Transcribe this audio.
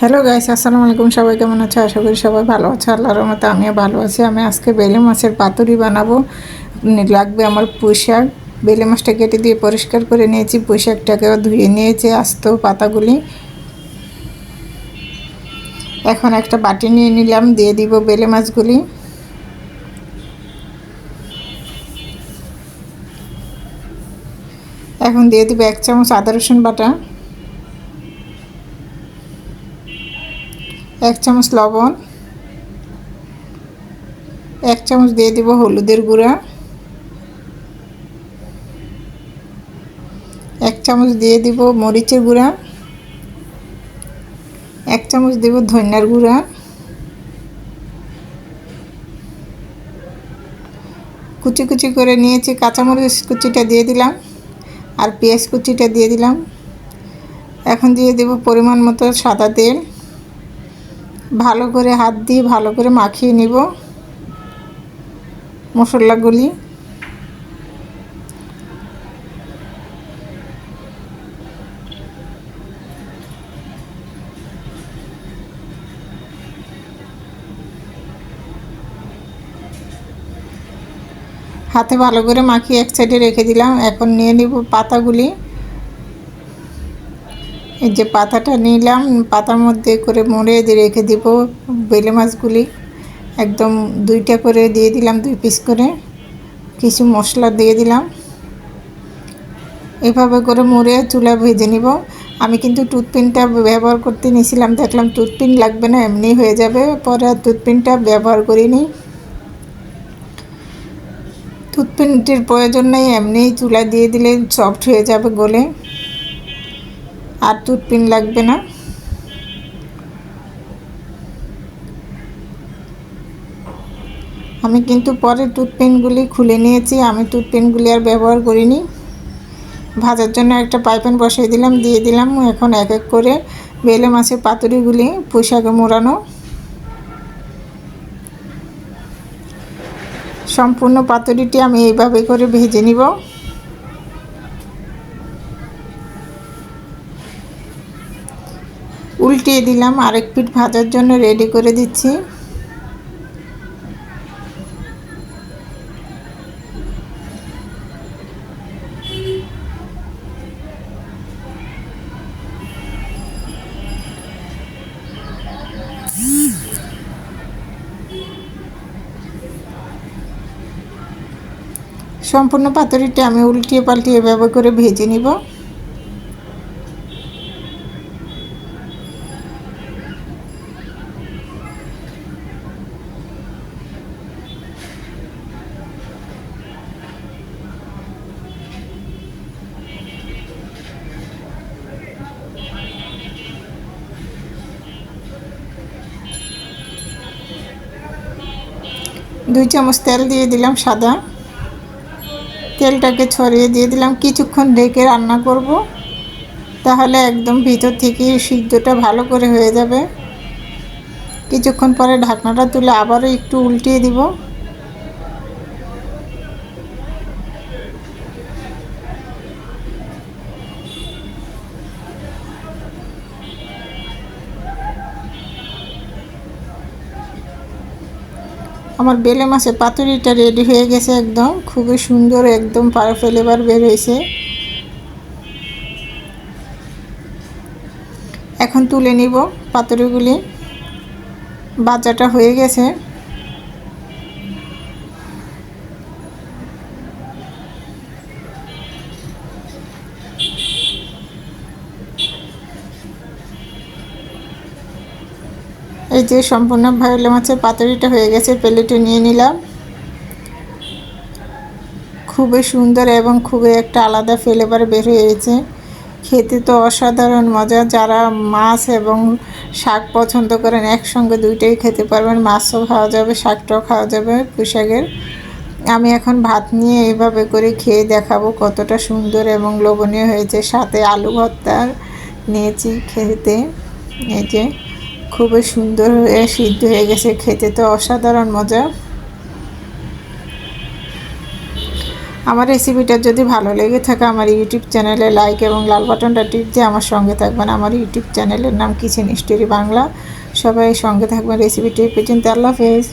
Hello guys আসসালামু আলাইকুম সবাই কেমন আছো? আশা করি সবাই ভালো আছে। আল্লাহর মতো আমিও ভালো আছি। আমি আজকে বেলে মাছের পাতুরি বানাবো। লাগবে আমার পুঁই শাক। বেলে মাছটা কেটে দিয়ে পরিষ্কার করে নিয়েছি। পুঁইশাকটাকেও ধুয়ে নিয়েছি আস্ত পাতাগুলি। এখন একটা বাটি নিয়ে নিলাম। দিয়ে দিব বেলে মাছগুলি। এখন দিয়ে দিব এক চামচ আদা রসুন বাটা। এক চামচ লবণ, এক চামচ দিয়ে দিব হলুদের গুঁড়া, এক চামচ দিয়ে দিব মরিচের গুঁড়া, এক চামচ দেব ধনিয়ার গুঁড়া, কুচি কুচি করে নিয়েছি, কাঁচামরিচ কুচিটা দিয়ে দিলাম আর পেঁয়াজ কুচিটা দিয়ে দিলাম। এখন দিয়ে দেব পরিমাণ মতো সাদা তেল। ভালো করে হাত দিয়ে ভালো করে মাখিয়ে নিব মশলাগুলি। হাতে ভালো করে মাখিয়ে এক সাইডে রেখে দিলাম। এখন নিয়ে নিব পাতাগুলি। যে পাতাটা নিলাম, পাতার মধ্যে করে দিয়ে রেখে দিব বেলে মাছগুলি। একদম দুইটা করে দিয়ে দিলাম, দুই পিস করে। কিছু মশলা দিয়ে দিলাম। এভাবে করে মুড়ে চুলা ভেজে নিব। আমি কিন্তু টুথপিনটা ব্যবহার করতে নিয়েছিলাম, দেখলাম টুথপিন লাগবে না, এমনি হয়ে যাবে। পরে আর টুথপিনটা ব্যবহার করিনি। টুথপিনটির প্রয়োজন নেই এমনিই চুলা দিয়ে দিলে সফট হয়ে যাবে গলে। আর টুথপিন লাগবে না। আমি কিন্তু পরে টুথপিনগুলি খুলে নিয়েছি, আমি টুথপিনগুলি আর ব্যবহার করিনি। ভাজার জন্য একটা পাইপেন বসিয়ে দিলাম, দিয়ে দিলাম, এখন এক এক করে বেলে মাছের পাতুরিগুলি পোশাকে মোড়ানো। সম্পূর্ণ পাতুরিটি আমি এইভাবে করে ভেজে নিব। উল্টিয়ে দিলাম, আরেক পিঠ ভাজার জন্য রেডি করে দিচ্ছি। সম্পূর্ণ পাতুরিটি আমি উল্টিয়ে পাল্টিয়ে ব্যবহার করে ভেজে নিব। দুই চামচ তেল দিয়ে দিলাম সাদা। তেলটাকে ছড়িয়ে দিয়ে দিলাম। কিছুক্ষণ ঢেকে রান্না করব। তাহলে একদম ভিতর থেকে সিদ্ধটা ভালো করে হয়ে যাবে। কিছুক্ষণ পরে ঢাকনাটা তুলে আবারও একটু উল্টিয়ে দিব। আমার বেলে মাছের পাতুরিটা রেডি হয়ে গেছে একদম। খুবই সুন্দর একদম ফ্লেভার বের হয়েছে। এখন তুলে নিব পাতুরিগুলি। বাজাটা হয়ে গেছে। এই যে সম্পূর্ণ ভাইলে মাছের পাতুরিটা হয়ে গেছে, প্লেটে নিয়ে নিলাম। খুবই সুন্দর এবং খুবই একটা আলাদা ফ্লেভার বের হয়েছে খেতে তো অসাধারণ মজা। যারা মাছ এবং শাক পছন্দ করেন, একসঙ্গে দুইটাই খেতে পারবেন। মাছও খাওয়া যাবে, শাকটাও খাওয়া যাবে পোশাকের আমি এখন ভাত নিয়ে এইভাবে করে খেয়ে দেখাবো কতটা সুন্দর এবং লোভনীয় হয়েছে। সাথে আলু ভর্তা নিয়েছি খেতে। এই যে খুবই সুন্দর হয়ে সিদ্ধ হয়ে গেছে, খেতে তো অসাধারণ মজা। আমার রেসিপিটা যদি ভালো লেগে থাকে, আমার ইউটিউব চ্যানেলে লাইক এবং লাল বাটনটা টিপ দিয়ে আমার সঙ্গে থাকবেন। আমার ইউটিউব চ্যানেলের নাম কিচেন স্টোরি বাংলা। সবাই সঙ্গে থাকবেন রেসিপিটি পর্যন্ত আল্লাহ হাফেজ।